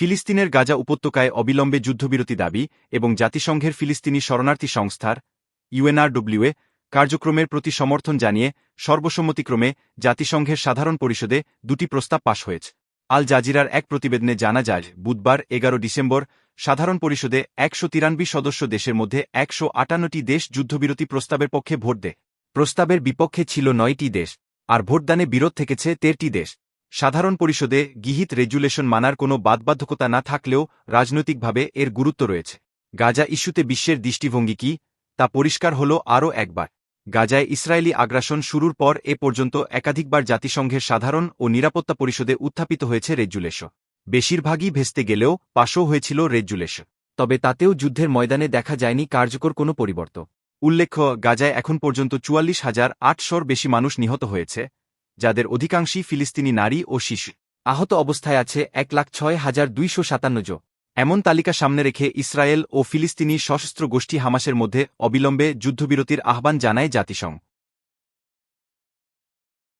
ফিলিস্তিনের গাজা উপত্যকায় অবিলম্বে যুদ্ধবিরতি দাবি এবং জাতিসংঘের ফিলিস্তিনি শরণার্থী সংস্থার ইউএনআরডব্লিউএ কার্যক্রমের প্রতি সমর্থন জানিয়ে সর্বসম্মতিক্রমে জাতিসংঘের সাধারণ পরিষদে দুটি প্রস্তাব পাশ হয়েছে। আল জাজিরার এক প্রতিবেদনে জানা যায়, বুধবার এগারো ডিসেম্বর সাধারণ পরিষদে একশো তিরানব্বই সদস্য দেশের মধ্যে একশো আটান্নটি দেশ যুদ্ধবিরতি প্রস্তাবের পক্ষে ভোট দেয়। প্রস্তাবের বিপক্ষে ছিল নয়টি দেশ, আর ভোটদানে বিরোধ থেকেছে তেরটি দেশ। সাধারণ পরিষদে গিহিত রেজুলেশন মানার কোনো বাদবাধ্যকতা না থাকলেও রাজনৈতিকভাবে এর গুরুত্ব রয়েছে। গাজা ইস্যুতে বিশ্বের দৃষ্টিভঙ্গি কি? তা পরিষ্কার হল আরও একবার। গাজায় ইসরায়েলি আগ্রাসন শুরুর পর এ পর্যন্ত একাধিকবার জাতিসংঘের সাধারণ ও নিরাপত্তা পরিষদে উত্থাপিত হয়েছে রেজুলেশন। বেশিরভাগই ভেস্তে গেলেও পাশও হয়েছিল রেজুলেশন। তবে তাতেও যুদ্ধের ময়দানে দেখা যায়নি কার্যকর কোনো পরিবর্তন। উল্লেখ্য, গাজায় এখন পর্যন্ত চুয়াল্লিশ হাজার আটশোর বেশি মানুষ নিহত হয়েছে। যাদের অধিকাংশই ফিলিস্তিনি নারী ও শিশু। আহত অবস্থায় আছে এক লাখ ছয় হাজার দুইশো সাতান্ন জন। এমন তালিকা সামনে রেখে ইসরায়েল ও ফিলিস্তিনি সশস্ত্র গোষ্ঠী হামাসের মধ্যে অবিলম্বে যুদ্ধবিরতির আহ্বান জানায় জাতিসংঘ।